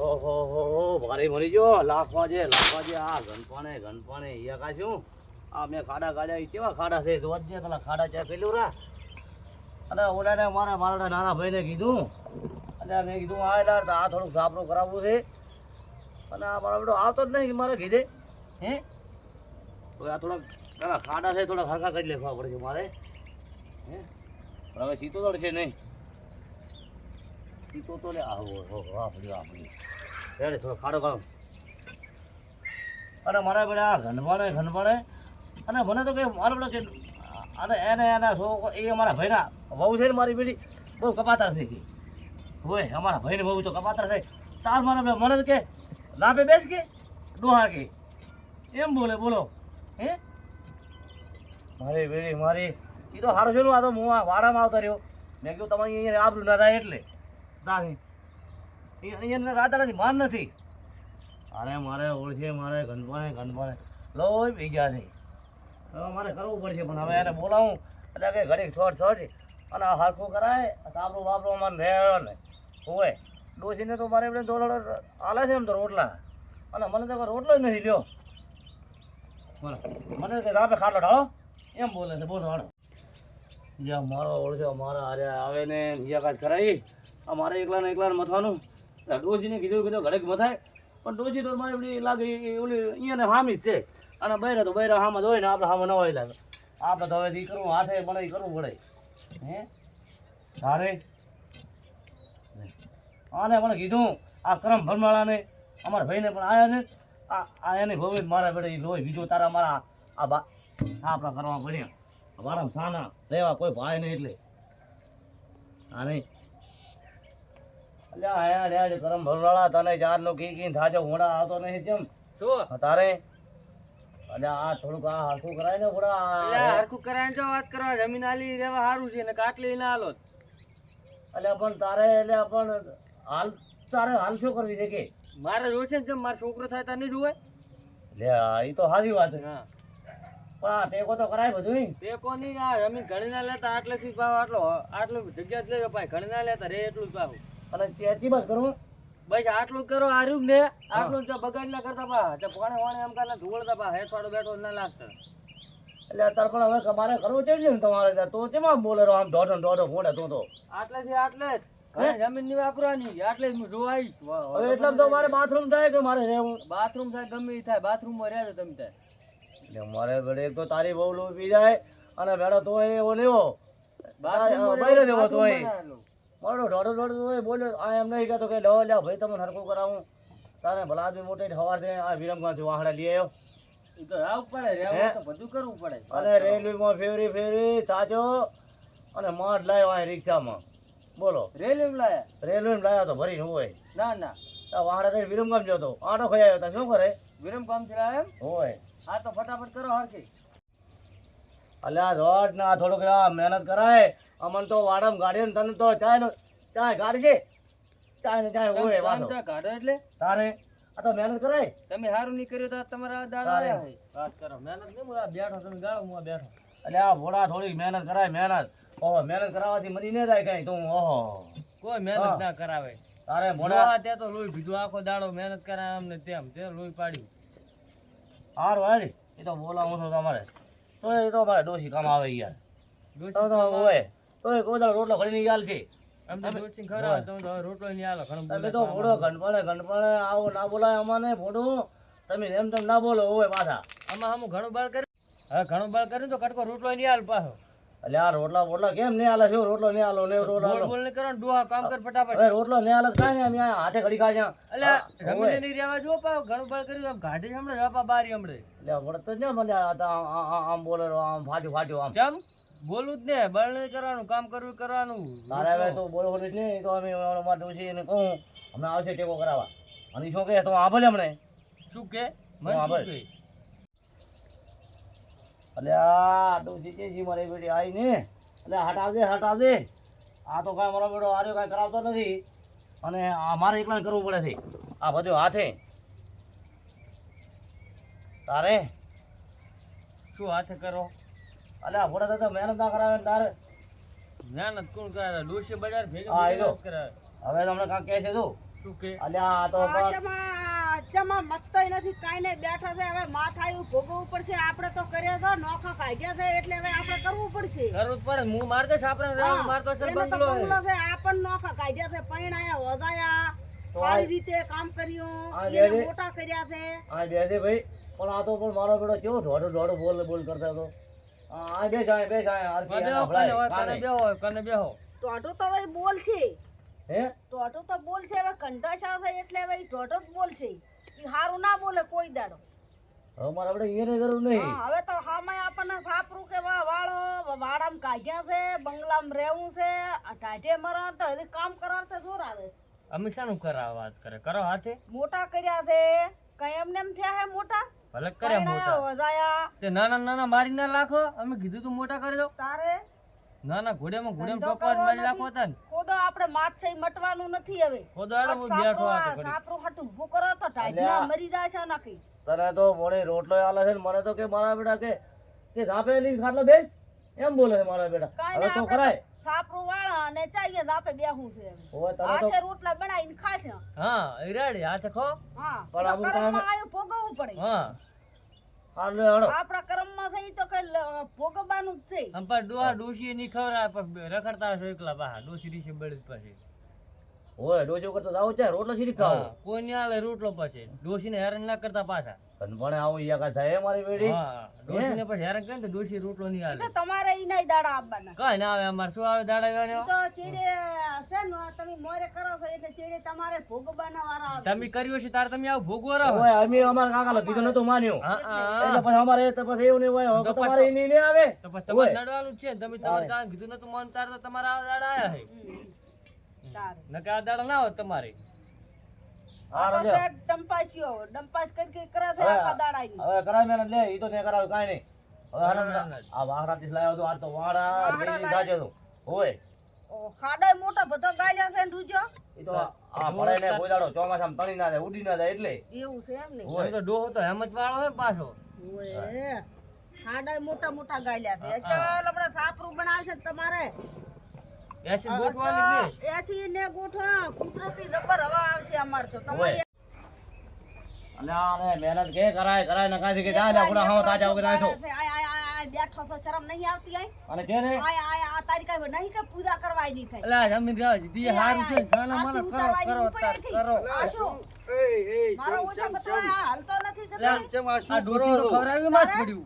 ઓહો હો ભારે મરી ગયો. લાખવા છે લાખવા છે આ ઘનપાણે ઘનપાણે અહીંયા કા શું? આ મેં ખાડા કાઢ્યા કેવા ખાડા છે? જોવા જ પેલા ખાડા ચેક પેલું રા. અને ઓલાને મારા મારા નાના ભાઈને કીધું. અને મેં કીધું આ એટલે આ થોડુંક સાપરું કરાવવું છે. અને આ મારો આવતો જ નહીં મારે કીધે હે? તો આ થોડાક ખાડા છે થોડા હરખા કરી લેવા છે મારે. હે? પણ હવે સીતો છે નહીં. સીતો તો લે આવો આપણી આપણી રેડે થોડો ખાડો ખાડો અને મારા બેટા આ ઘનવાણે ઘનવાણે અને મને તો કે મારો બેટા અને એને, એના સો એ અમારા ભાઈના વહુ છે ને મારી બેટી, બહુ કપાતર થઈ ગઈ. હોય અમારા ભાઈને બહુ તો કપાતર થાય તાર મારા મને તો કે, લાભે બેસ કે, ડોહા કે? એમ બોલે, બોલો. હે? મારી બેડી મારી એ તો સારું છે આ તો હું આવતા આવતો રહ્યો. મેં કીધું, તમારી અહીંયા આબરું ના થાય એટલે. તારે. અહીંયા રાતાની માન નથી. અરે મારે ઓળશે મારે ગંદપાણે ગંદપાણે લોહી પી ગયા છે. હવે મારે કરવું પડશે, પણ હવે એને બોલાવું. એટલે કે ઘડીક છોડ છોડ અને આ હરખું કરાય સાબરો બાબરો મને રહે ને હોય ડોસીને તો મારે એમને થોડો આલે છે એમ તો રોટલા. અને મને તો રોટલો જ નથી લ્યો. મને કે રાપે ખાટલો ઢાળો. એમ બોલે છે, બોલો હાલો. જ્યાં મારો ઓળખ્યો મારા હારે આવે ને જ્યાં કાંઈ કરાવી. આ મારે એકલા ને એકલા મથવાનું ડોશીને કીધું કીધું ઘડેક મથાય. પણ ડોશી તો મારે પેલી લાગે ઓલી અહીંયાને હામી જ છે. અને બૈરા તો બૈરા હામાં જ હોય ને આપણે હામાં ન હોય લાગે. આપણે તો હવે કરવું હાથે મને કરવું પડે. હે? તારે? આને મને કીધું, આ કરમ ભરમાળાને, અમારા ભાઈને પણ આયા ને. આ એને ભવે મારા બેડે લોહી બીજો તારા મારા આ બા આપણા કરવા પડ્યા વાળા સાના રહેવા કોઈ ભાઈ નહીં એટલે. આ નહીં અલ્યા આયા લ્યા કરમ ભરવાળા તને ચારનો કી કી થાજો હોડા આવતો નહીં કેમ શું? તારે? અલ્યા આ થોડુંક આ હરખું કરાય ને એટલે હરખું કરાય જો વાત કરવા જમીન આલી રેવા સારું છે ને કાટલી ના આલો અલ્યા પણ તારે એટલે પણ હાલ તારે હાલ શું કરવી છે કે? મારે જોશે ને જેમ મારો છોકરો થાય તને જોવે લે એ તો સારી વાત છે. હા. પણ આ ટેકો તો કરાય બધું ટેકો નહીં આ જમીન ઘણી ના લેતા આટલેથી ભાવ આટલો આટલું જગ્યા જ લેજો ભાઈ ઘણી ના લેતા રે એટલું જ ભાવ અને ત્યાંથી બસ કરું. બસ આટલું કરો આર્યું ને. આટલું જો બગાડ ના કરતા પા તે પોણે વાણે એમ કાલે ધોળતા પા હેઠવાડો બેઠો ના લાગતા. એટલે અત્યારે પણ હવે તમારે કરવું છે ને તમારે. તો તેમાં બોલે આમ દોઢો દોઢો ફોડે તું? તો આટલેથી આટલે જ. જમીનની વાપરવાની. આટલે જ હું જોવાઈશ હવે એટલે તો મારે બાથરૂમ થાય કે મારે રહેવું? બાથરૂમ થાય ગમે થાય. બાથરૂમમાં રહેજો તમે થાય મારે ઘરે એક તો તારી બહુ લોપી જાય અને ભેડો તો એવો લેવો. બહાર દેવો તોય. મારો ઢોઢો દોઢો હોય બોલ્યો આ એમ નહીં કહેતો કે લો લ્યા ભાઈ તમને હરખું કરાવું. તારે ભલા આદમી મોટી હવાર છે આ વિરમગાંથી વાહડા લઈ આવ્યો. તો રાવ પડે રહેવું બધું કરવું પડે. અને રેલવેમાં ફેરી ફેરી સાચો. અને માઠ લાવ્યો આ રિક્ષામાં. બોલો. રેલવે લાયા? રેલવે લાયા તો ભરી હોય. ના ના. આ વાહડા કઈ વિરમગામ જતો આટો ખાઈ આવ્યો શું કરે? વિરમગામથી લાયા એમ? હોય. હા તો ફટાફટ કરો હરખી. અલ્યા રોડ ના થોડુંક મહેનત કરાય. અમન તો વાડમ ગાડી ને તને તો ચાય નો ચાય ગાડી છે? ચાય ને ચાય હોય વાંધો ત્યાં એટલે? તારે? આ તો મહેનત કરાય. તમે સારું નહીં કર્યું તો તમારા દાડા. વાત કરો. મહેનત નહીં હું બેઠો તમે ગાળો હું બેઠો. એટલે આ ભોળા થોડીક મહેનત કરાય મહેનત. ઓહો મહેનત કરાવવાથી મરી ન જાય કઈ તું ઓહો. કોઈ મહેનત. ના કરાવે. તારે ભોળા ભોળા તે તો લોહી ભીધું આખો દાડો મહેનત કરાવે અમને તેમ તે લોહી પાડી. હારું હારી. એ તો બોલાવું છું તમારે. તો એ તો મારે ડોસી કામ આવે યાર તો તો હોય તો એ કોઈ રોટલો ઘડીને યાલ છે? તમે તો ભોડો રોટલો નહીં આલો તમે તો ગણપણે ગણપણે આવો ના બોલાય અમાને ભોડો. તમે એમ તેમ ના બોલો હોય પાછા. આમાં હમું ઘણું બાળ કરી હવે ઘણું બાળ કર્યું તો કટકો રોટલો નહીં હાલ પાછો. એટલે આ રોટલા બોટલા કેમ નહીં આલે? છે રોટલો નહીં આલો? ને રોટલો બોલ. બોલ ને કરો ને ડોહા કામ કર ફટાફટ. અરે રોટલો નહીં આલે કાઈ નહીં અમે હાથે ઘડી જ્યાં. એટલે રમીને નહીં રહેવા જો પા ઘણું બળ કર્યું આમ ગાડી હમણે જાપા બારી હમણે એટલે વળતો જ ને મને આ આમ- બોલે આમ ફાટ્યું ફાટ્યું આમ. ચમ બોલવું જ ને બળ નહીં કરવાનું કામ કરવું કરવાનું. તારે હવે તો બોલો બોલી જ નહીં તો અમે માટે ડોશી એને કહું અમે આવશે ટેકો કરાવવા. અને શું કહે તો આ ભલે હમણે. શું કે મને શું બસ. એટલે આ ડોશી કે જી મારી બેટી આવી ને એટલે હટાવજે હટાવજે. આ તો કાંઈ મારો બેટો આર્યો કાંઈ કરાવતો નથી. અને આ મારે એકલાને કરવું પડે છે. આ બધું હાથે. તારે? શું હાથે કરો? અલે આ ભોળા દાદા મહેનત ના કરાવે તારે? મહેનત કોણ કરે ડોશી બજાર ભેગા તો. કરાવે. હવે તમને કાંઈક કહે છે તું. શું કે અલ્યા આ તો આ પણ- ચમા ચમા નથી કાઈ ને બેઠા છે હવે માથાયું ભોગવવું પડશે. આપણે તો કર્યા તો નોખા કાઢ્યા છે એટલે હવે આપણે કરવું પડશે. કરવું પડે. હું મારતો છે આપણે હા, મારતો છે બંગલો બંગલો છે આપણ નોખા કાઢ્યા છે પૈણાયા વધાયા સારી રીતે કામ કર્યું એને મોટા કર્યા છે. આ બેસે ભાઈ. પણ આ તો પણ મારો બેડો કેવો ઢોઢો ઢોઢો બોલ બોલ કરતો હતો. આ આ બેસ આય બેસ આ કને બેહો કને બેહો. ટોટો તો હવે બોલશે. હે? ટોટો તો બોલશે હવે કંટાશા થાય એટલે હવે ટોટો જ બોલશે. ઈ હારું ના બોલે કોઈ દાડો. હવે મારા બેટા એને જરૂર નહીં. હવે તો હામે આપણને સાપરું કે વા- વાળો વાડામ કાઢ્યા છે બંગલામાં રહેવું છે ટાઢે મરણ તો હજી કામ કરાવતે જોર આવે. અમે શાનું કરા વાત કરે? કરો હાથે. મોટા કર્યા છે. કઈ એમને એમ થયા હે મોટા? ભલે કરે મોટા. વજાયા. વધાયા તે નાના નાના મારી ના લાખો અમે કીધું તું મોટા કરી દો તારે ના ઘોડિયામાં ઘોડિયામાં કરવો મારી લાખો નથી. હતા ને ખોદો આપણે માથે મટવાનું નથી હવે. ખોદો હું આ બેઠો આ સાપરો હાટું ઊભું કરો તો ટાઢના મરી જશે નાખી તને તો મોડે રોટલો આલે છે મને તો કે મારા બેટા કે કે ધાપે લઈને ખાટલો બેસ. એમ બોલે છે મારા બેટા. હવે તો કરાય સાપરો વાળા અને ચાઈએ ધાપે બેહું છે ઓય હવે તને આ તો છે રોટલા બનાવીને ખાશે. હા ઈરાડી આ હાથે ખો. હા પણ તો કામ આયો ભોગવવું પડે. હા. હાલો આપણા કર્મમાં થઈ તો કઈ ભોગવવાનું જ છે. પણ ડોહા ડોશી ની ખબર પણ રખડતા હશો એકલા બા ડોશી રીશે બળદ પછી. ઓય ડોજો કરતો જાવ છે રોટલો સીધી ખાવો? કોઈ ની આલે રોટલો પછી. ડોશી ને હેરાન ના કરતા પાછા. પણ આવો ઈયા કા થાય મારી બેડી ડોશી ને પછી હેરાન કરે તો ડોશી રોટલો ની આલે તો તમારે ઈ નહીં દાડા આપવાના. કઈ ના આવે અમાર. શું આવે દાડા ગયો તો ચીડે છે ને તમે મોરે કરો છો એટલે ચીડે તમારે ભોગવાના વાળા આવે. તમે કર્યો છે તારે તમે આવ ભોગવો રહો. ઓય અમે અમાર કાકા કીધું નતો માન્યું. એટલે પછી અમારે તો પછી એવું નહીં હોય. તો તમારે ઈ નહીં આવે. તો પછી તમારે નડવાનું છે તમે તમારે કીધું નતું મન તાર તો તમારા દાડા આયા છે. તારે નકર ના હોય તમારે. આ તો હારો શેઠ ડંપાસ્યો ડંપાસ કરી કરી કરે છે આખા દાડાની હવે કરાય મેં લે ઈ તો તે કરાવે કાંઈ નહીં. હવે હાલો ના, ના. આ વાહરા થી લાવ્યો તો આ તો વાહરા ભેગી થાજે તો. ઓય. ઓ, ખાડાય મોટા બધા ગાલ્યા છે ને રૂજો. ઈ તો આ પડે ને કોઈ દાડો ચોમાસામાં તણી ના જાય ઉડી ના જાય એટલે. એવું છે એમ ને. તો ડોહો તો વાળો હોય પાછો. ઓએ મોટા મોટા ગાયલા છે. હમણાં સાપરું બનાવશે ને તમારે. એસી ગોઠવાની જ એસી ને ગોઠવા. કુદરતી જબર હવા આવશે અમાર તો. તમારે અને આ મહેનત કે કરાય કરાય ન કાથી કે જાય આપણા હાવ તાજા વગર આય, બેઠો છો શરમ નહીં આવતી આય. અને કે ને? આય આય આ તારી કાંઈ નહીં કે પૂજા કરવાય નહીં થાય. અલા જમીન ગાવ જીતી હારું છે છાના માના કરો કરો તાર કરો. આ શું? મારો ઓછો કચરો હાલતો નથી કરતો આ ડોસી તો ખવડાવી માં પડ્યું.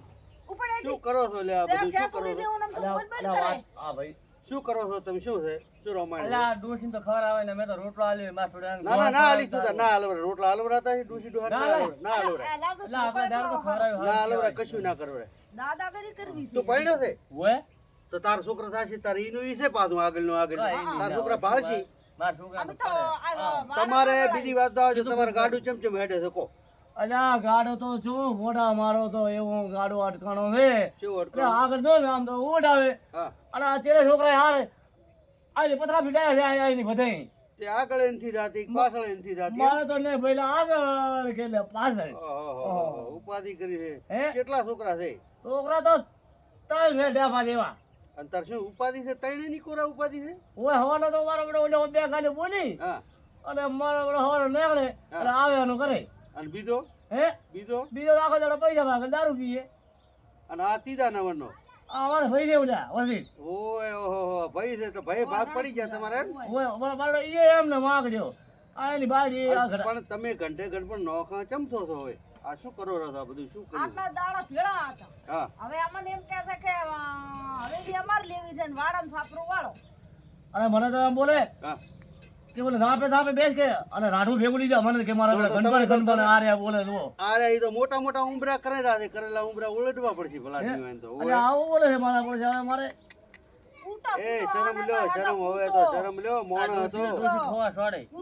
ઉપડે શું કરો છો લે આ બધું શું કરો છો? ને અલ્યા, અલ્યા, આ ભાઈ. શું કરો છો તમે? શું છે? શું રમાય અલા ડોસી તો ખવડાવે ને મેં તો રોટલો આલ્યો માં થોડા ના ના ના આલીશ તું ના આલવરા રોટલા આલવરા તા ડૂસી ડોહા ના આલવરા ના. આલવરા અલા આપણે દાળ તો ખવડાવ્યો ના આલવરા કશું ના કરવરે દાદાગરી કરવી છે. તું પરણ્યો છે? ઓય તો તાર છોકરા થાશે તાર ઈનું ઈ છે પાછું આગળનું આગળ હા, આગળ તાર છોકરા ભાળશી? માર છોકરા અમે તો આ વાળા તમારે બીજી વાત તો આવજો તમારે ગાડું ચમચમ હેડે છે કો. અલ્યા ગાડો તો શું મોઢા મારો તો એવો ગાડો અટકાણો છે. આગળ જો આમ તો ઊંટ અને આ તેરે છોકરા હારે આજે પથરા ફીટાયા છે આ એની બધાય. તે આગળ એનથી જાતી પાછળ એનથી જાતી? મારે તો ને પહેલા આગળ કે પાછળ. ઉપાધિ કરી છે? કેટલા છોકરા છે? છોકરા તો ત્રણ છે ડેફા જેવા. અને શું ઉપાધિ છે? તૈણે ની કોરા ઉપાધિ છે? ઓય હવાનો તો મારો બેટો ઓલો બે ગાડી બોલી. હા. અને મારો હવાનો નીકળે અને આવે એનું કરે અને બીજો? હે? બીજો? બીજો આખો દાડો પૈસા માંગે દારૂ પીએ. અને આ ત્રીજા નંબરનો? આ અમારે ભાઈ છે ઓલા વસીલ ઓય ઓહો ભાઈ છે તો ભાઈ ભાગ પડી ગયા તમારે એમ? ઓય મારો બાળો ઈ એમને માગજો. આ એની બાજી આ ઘરે. પણ તમે ઘંટે ઘંટ પણ નોખા ચમતો છો હવે. આ શું કરો રહો આ બધું? શું કરો આટલા દાડા ભેળા હતા. હા. હવે અમને એમ કહે છે કે હવે બી અમારે લેવી છે ને વાડામ સાપરો વાળો. અને મને તો એમ બોલે હા. કે બોલે ધાપે ધાપે બેસ કે. અને રાઠું ભેગું લીધા મને કે મારા પેલા ગણપણ ગણપણ આ રહ્યા બોલે જુઓ. આ એ તો મોટા મોટા ઉંબરા કરેલા છે. કરેલા ઉંબરા ઉલટવા પડશે ભલા જીવા તો. અરે આવો બોલે છે મારા બોલે હવે મારે. એ શરમ લ્યો શરમ હવે તો શરમ લ્યો મોણસ હતો.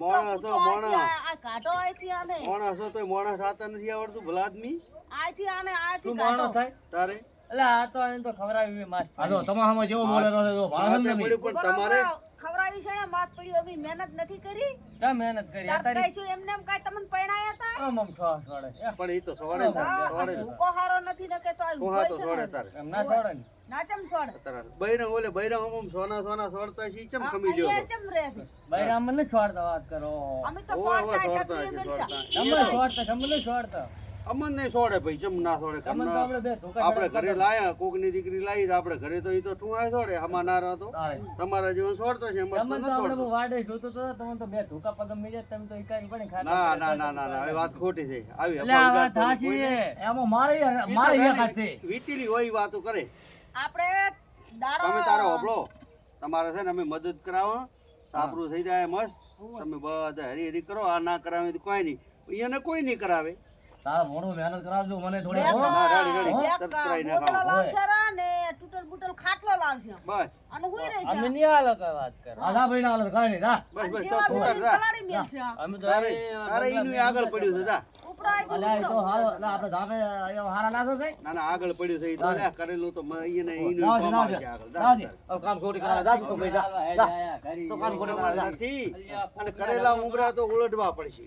મોણસ હતો મોણસ આ કાટો આઈથી આને. મોણસ હતો તો મોણસ થતા નથી આવડતું ભલા આદમી આઈથી આને આઈથી કાટો માણસ થાય? તારે? એટલે આ તો એને તો ખવડાવી માસ આ તો તમારામાં જેવો બોલે છે તો ભાળો માથે ને તમે. પડ્યું પણ તમારે ખવડાવી છે ને માત પડ્યું અમે મહેનત નથી કરી. કા મહેનત કરી? તાર અત્યારે શું એમને એમ કાંઈ તમને પરણાયા તા? આમ આમ છો છોડે પણ એ તો છોડે છોડે ને. ભૂકો હારો નથી ને કે તો આ કોહા તો ઊભો છે સોડે ને. તારે. એમ ના છોડે ને. નાચમ સોડ. તારે બૈરા ઓલે બૈરા આમ આમ સોના સોના છોડતા છે ચમ ખમી ગયો ચમ રે છે. બૈરા અમને છોડતા વાત કરો. અમે તો છોડતા છોડતા. તમને છોડતા નહીં છોડતા અમન નહીં છોડે ભાઈ જમ ના છોડે આપણે ઘરે લાયા કોકની દીકરી લાવી આપડે આપણે ઘરે તો ઈ તો ઠુંવાય છોડે સોડે ના રહો તમારા જીવન છોડતો છે અમન તો આપણે બહુ વાડે જોતો તો તમે તો બે ધોકા પગમ મિલે તમે તો ઈકાઈ પણ ખાતા ના ના ના ના ના આવી વાત ખોટી છે. આવી એટલે આ વાત કોઈને. છે. એમાં મારી મારી એક હાથ વીતીલી હોય વાતો કરે. આપણે દાડો તમે તારો હોબળો તમારે છે ને અમે મદદ કરાવો. સાપરું થઈ જાય મસ્ત. તમે બધા હરી હરી કરો. આ ના કરાવે તો કોઈ નહીં. એને કોઈ નહીં કરાવે. તારે મોઢું મહેનત કરાવજો મને થોડી. ના, તૂટલ બૂટલ ખાટલો લાવશે. બસ. અને હુઈ રહી અમે ની નહીં આ વાત કરો આ ભાઈ ના હાલે કાંઈ નહીં જા. બસ બસ તો બોલીને જા. અમે તો તારે તારે ઈનું આગળ પડ્યું છે અને કરેલા ઉમરા તો ઉલટવા પડશે.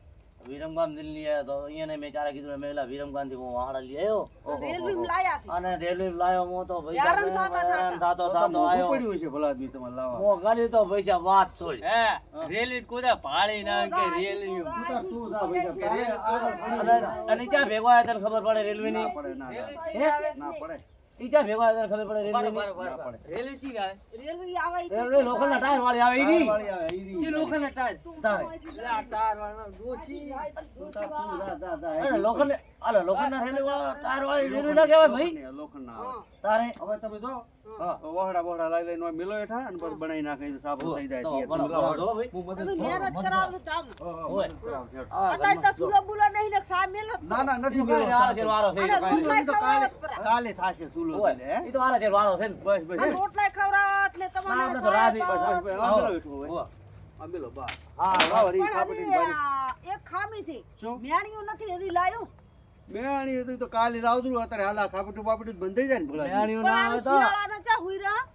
વિરમગામ દિલ્હી આવ્યો તો અહીંયા મેં ચારે કીધું મેં પેલા વિરમગામથી હું વાહડા લઈ આવ્યો. અને રેલવે લાવ્યો હું તો પૈસા થાતા થાતા. આવ્યો. પડ્યું છે ભલા આદમી તમારે લાવવા. હું ગાડી તો પૈસા વાત છોડી. રેલવે કુદા પાળી ના કે રેલવે અને ત્યાં ભેગો આવ્યા તને ખબર પડે રેલવે ની ના પડે. ના ના. ના ત્યાં ભેગો આવ્યો ખબર પડે રેલવે ની રેલવે આવે? રેલવે લોકલ ના ટાયર વાળી આવે ઈની ની. આવે, ચી રહી. લોખંડના ટાયર ટાયર વાળા ડોશી તું તાર તું જા, જા, જા. અરે લોખંડ અરે લોખંડના રેલવે વાળા વાળી રેલવે ના કહેવાય ભાઈ લોખંડના તારે હવે તમે જો વહડા વહડા લાઈ લઈને મિલો હેઠા અને પછી બનાવી નાખે સાબુ થઈ જાય તો તૈયાર. બરાબર, તમે લાવો. બરાબર, ભાઈ. હું મદદ તમે કરું. મહેનત કરાવો તો આમ. હો, હો, ઓય. મદદ કરાવું, હેઠ. આ અત્યારે તો સુલો બુલો નહીં ને સા મેલો ના ના નથી મેલો, વારો થઈ. કાલે થાશે સુલો એટલે? તો જે વારો છે. બસ બસ ને તમારે આપણે તો રાધી બસ, બસ, હોય. હા, એક ખામી થી? મેણિયું નથી હજી લાયું મેણી હતું તો કાલે લાવતું અત્યારે હાલા ખાપટું બાપટું બંધ થઈ જાય ને ભલા પણ ના આવે તો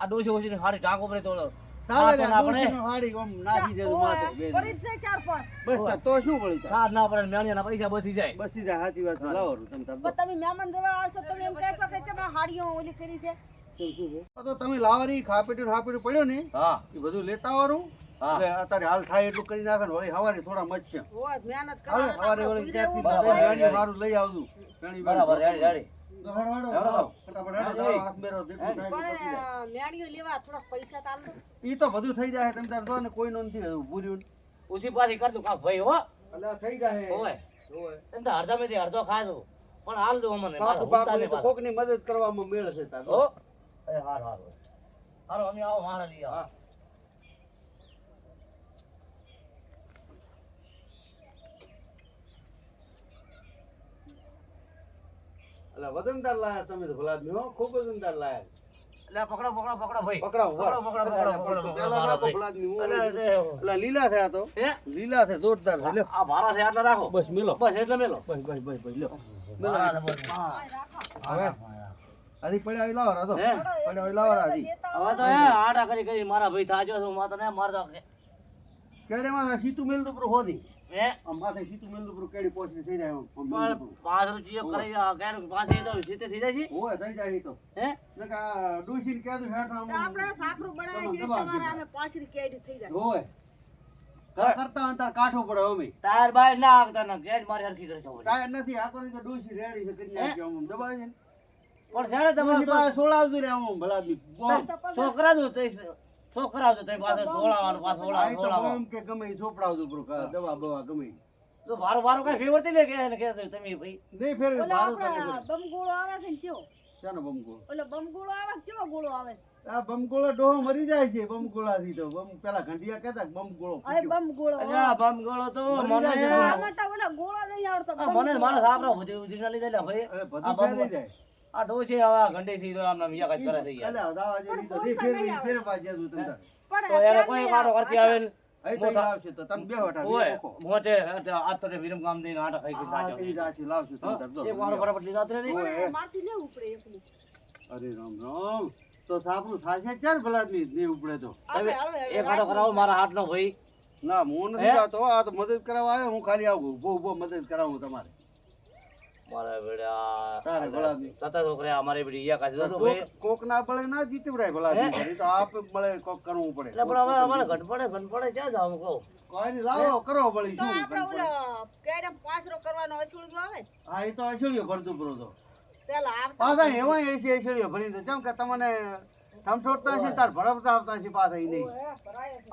આ ડોશી ઓશીની હારી ટાંકો પર તોડો. સાલે ના પડે. ડોશીનો હાડી ઓમ નાખી દેજો માથે, બે પડી જાય ચાર પાંચ બસ તો શું વળી તાર? સાત ના પડે ને મેણિયાના પૈસા બસી જાય બસ જાય સાચી વાત લાવો તમે તમે. તમે મહેમાન જેવા આવશો તમે એમ કહેશો કે ચમ હાડીઓ ઓલી કરી છે તો તમે લાવારી ખાપેટું ખાપેટું પડ્યો ને હા એ બધું લેતા. એટલે અત્યારે હાલ થાય એટલું કરી નાખે વળી હવારે થોડા મચશે હવારે વળી ત્યાંથી મારું લઈ બરાબર. ઈ તો બધું થઈ જાય તમે તાર ને નથી ઓછી પાછી કરતું કાં ભાઈ હો? એટલે થઈ જાય. ઓય ઓય. તો અડધા મેથી અડધો ખાધું પણ હાલ દો મદદ કરવામાં મેળ છે તાર હાર હાર. હારો અમે આવો માણા લઈ આવો. એટલે વજનદાર લાયા તમે તો ભલાદમી હો ખૂબ વજનદાર લાયા એટલે પકડો પકડો પકડો ભાઈ. પકડો પકડો લીલા થયા તો. હે? લીલા છે જોરદાર છે આ ભારા છે આટલા રાખો. બસ મેલો. બસ એટલે મેલો. બસ બસ બસ બસ લ્યો. હવે? પડ્યા લાવો? પડ્યા લાવો હવે તો હે? આટા કરી કરી મારા ભાઈ થાજો છું માતા ને મારતો કેડે માં સીતું મેલ તો હોદી. છે? આપણે કરતા અંતર કાઠું પડે અમે. ટાયર બાય ના આગતા ના ગેટ મારી હરખી કરી ટાયર નથી આ તો રેડી છે કરી નાખ્યો આમ દબાવી પણ છે ને ડુસી તમારે પાસે રે આમ બોમ છોકરા જો તમે પાછું તો સોળાવાનું કે ગમે ઈ સોપડાવતું દવા બવા ગમે. તો વારો વારો કઈ ફેવરથી લે કે એને કે તમે ભાઈ? નહીં ફેર ઓલો મારું આપણે તને બમગોળો આવે છે ને ચેવો શાનો બમગોળો? ઓલો બમગોળો આવે છે ચેવો ગોળો આવે? આ બમગોળો ડોહો મરી જાય છે બમગોળાથી તો. બમ પેલા ઘંટિયા કહેતા બમગોળો અરે બમગોળો અલ્યા બમ ગોળો તો મને છે. તો ઓલા ગોળો નહીં આવડતો આ મને મારા સાપરા બધી ઉધીના લીધે લે ભાઈ. આ બમ જાય? આ ડોશી આવા ઘંટે થી તો આમને મિયા કાજ કરે છે ગયા એટલે હદાવા જેવી તો ફેર ફેરવી ફેરવા જેવું તમ પણ તો યાર કોઈ વારો કરતી આવે ને? અહીં તો તો તમે બે બેહો. મોટે આ તો વિરમ ગામ દઈને આટા ખાઈ ગઈ આ સાચો. ઈ રાશિ લાવશું તમ તારે, એક વારો બરાબર લીધા તરે નહીં મારથી લેવું પડે એકલું. અરે રામ રામ. તો સાપનું થાશે ચાર ભલાદમી ને ઉપડે તો. એક વારો કરાવો મારા હાથનો ભાઈ. ના હું નથી જાતો આ તો મદદ કરાવવા આવ્યો હું ખાલી આવું ઊભો ઊભો મદદ કરાવું તમારે. મારા બેડા તારે ભલા આદમી. છોકરે અમારી બેટી ઈયા કાઢી દો ભાઈ કોક કોક ના પડે ના જીતવરાય ભલા તો આપ મળે કોક કરવું પડે. એટલે પણ હવે અમારે ઘટપડે ઘટપડે ક્યાં જાવ કહું? કોઈ નહીં લાવો કરો ભળી શું? આપણે ઓલો કેડમ પાંચરો કરવાનો અસુળિયો આવે હા એ તો અસળ્યો ભરતું પૂરો તો. પેલા આવતા પાછા એમાં એસી અસળ્યો ભરી દો. કેમ કે તમને ઠમઠોડતા છે તાર ભરવતા આવતા છે પાછા ઈ નહીં.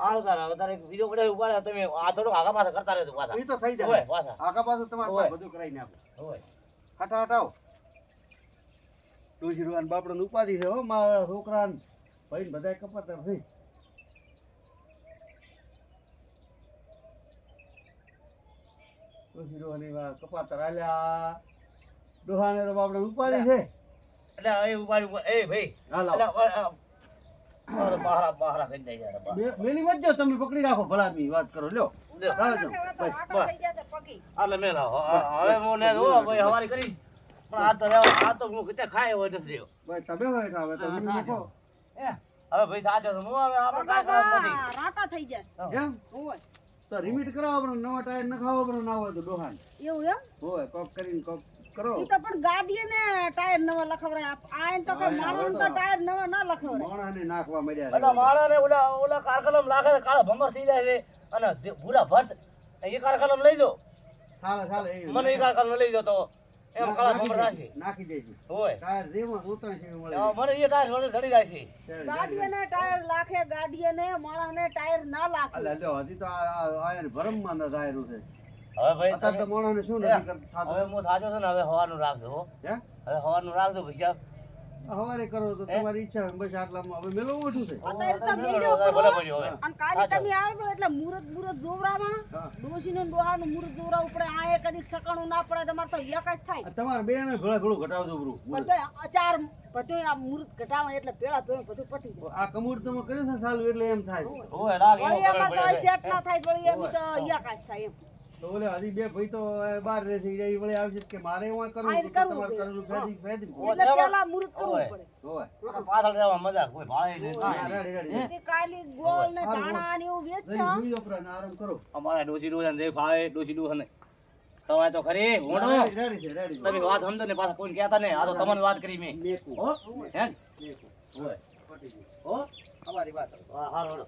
હાલ તારે હવે તારે બીજો પડે ઉપાડે તમે આ થોડું આગા પાછા કરતા રહેજો પાછા. એ તો થઈ જાય. પાછા. આગા પાછું તમારે બધું કરાવી નાખો. હટા હટાવ તુલસી રૂવાન બાપડો ઉપાધિ છે હો મારા છોકરા ભાઈ બધા કપાતર થઈ તુલસી રૂવાની કપાતર આલ્યા ડોહાને તો બાપડો ઉપાડી છે. એટલે એ ઉપાડી એ ભાઈ હાલો બહારા બહારા કરી દે યાર મેલી વચ્ચે તમે પકડી રાખો ભલા આદમી વાત કરો લ્યો. લ્યો. રાજો. હવે તો બસ, આટા બસ. થઈ ગયા છે પગી. હાલે મેં લાવો. હ- હવે હું ને જો ભાઈ હવારી કરી. પણ આ તો આ તો હું કિતે ખાય હોય નથી રહ્યો. ભાઈ તમે હોય એટલે હવે તમે હવે ભાઈ સાચો છે હું હવે આપણે કાંઈ કામ નથી. બાબા, થઈ જાય. એમ? હોય. તો રિમીટ કરાવો આપણે નવા ટાયર નખાવો આપણે ના હોય તો ડોહાન એવું એમ? હોય કોક કરીને કોક ઈ તો પણ ગાડીએ ને ટાયર નવા લખવરાય. આ તો કઈ માણસ તો. તો ટાયર નવા ના લખવરાય. માણસને નાખવા મળ્યા બધા માળા ઓલા ઓલા કારખાનામાં લાગે કાળા ભમર થઈ જાય છે. અને ભૂરા ભટ્ટ એ કારખાનામાં લઈ દો. ચાલે ચાલે મને એ કારખાનામાં લઈ દો તો. એમ કાળા ભમર દેજો, નાખી દેજો. હોય. ટાયર જેમાં જોતા છે એવું મળે હવે મને એ ટાયર મને ચડી જાય છે. છે. ગાડીએ ને ટાયર લાખે ગાડીએ ને માણસ ટાયર ના લાખે. અલા, લ્યો, હજી તો આ- ભરમમાં ન છે. હવે ભાઈ અત્યારે તો તમે- શું નથી કર- હવે હું સાચો છું ને હવે હવાનું રાખજો હે? હવે હવાનું રાખજો ભૈયા હવારે કરો તો તમારી ઈચ્છા બસ આટલામાં. હવે મેલો ઓછું છે. અત્યારે તો ભલે પડ્યો હવે. અને કાલે તમે આવજો એટલે મુરત મુરત જોવરામાં હા. ડોશી મુરત જોવરાવું પડે. આ એ કદી ઠકાણું ના પડે. તમારે તો એક જ થાય. તમારે બે ને ભલે ભલું ઘટાવજો બધું. બધું આ મુરત ઘટાવે એટલે પેલા પેલા બધું પટી જાય. આ કમુર તમે કર્યું છે સાલું એટલે એમ થાય. એમાં તો સેટ ના થાય વળી એમ તો યકાશ થાય એમ. તો ઓલે હજી બે ભાઈ તો બહાર રહે છે એ વળી આવશે કે મારે એવું કરવું તમારે કરવું ફેદી ફેદી એટલે પહેલા મુરત કરવું પડે. ઓય પાછળ રહેવા મજા કોઈ ભાળે નહીં હા, તે કાલી ગોળ ને ધાણા ને એવું વેચ. છે જોઈ લો પ્રાણ, આરામ કરો. અમારા ડોસી ડોસા જે ભાવે ડોસી ડોસા ને. તમારે તો ખરી છે. તમે વાત સમજો ને પાછા કોઈ કહેતા નહીં. આ તો તમને વાત કરી મેં. મેકું. હો? હે ઓય. હો. અમારી વાત. હા હા.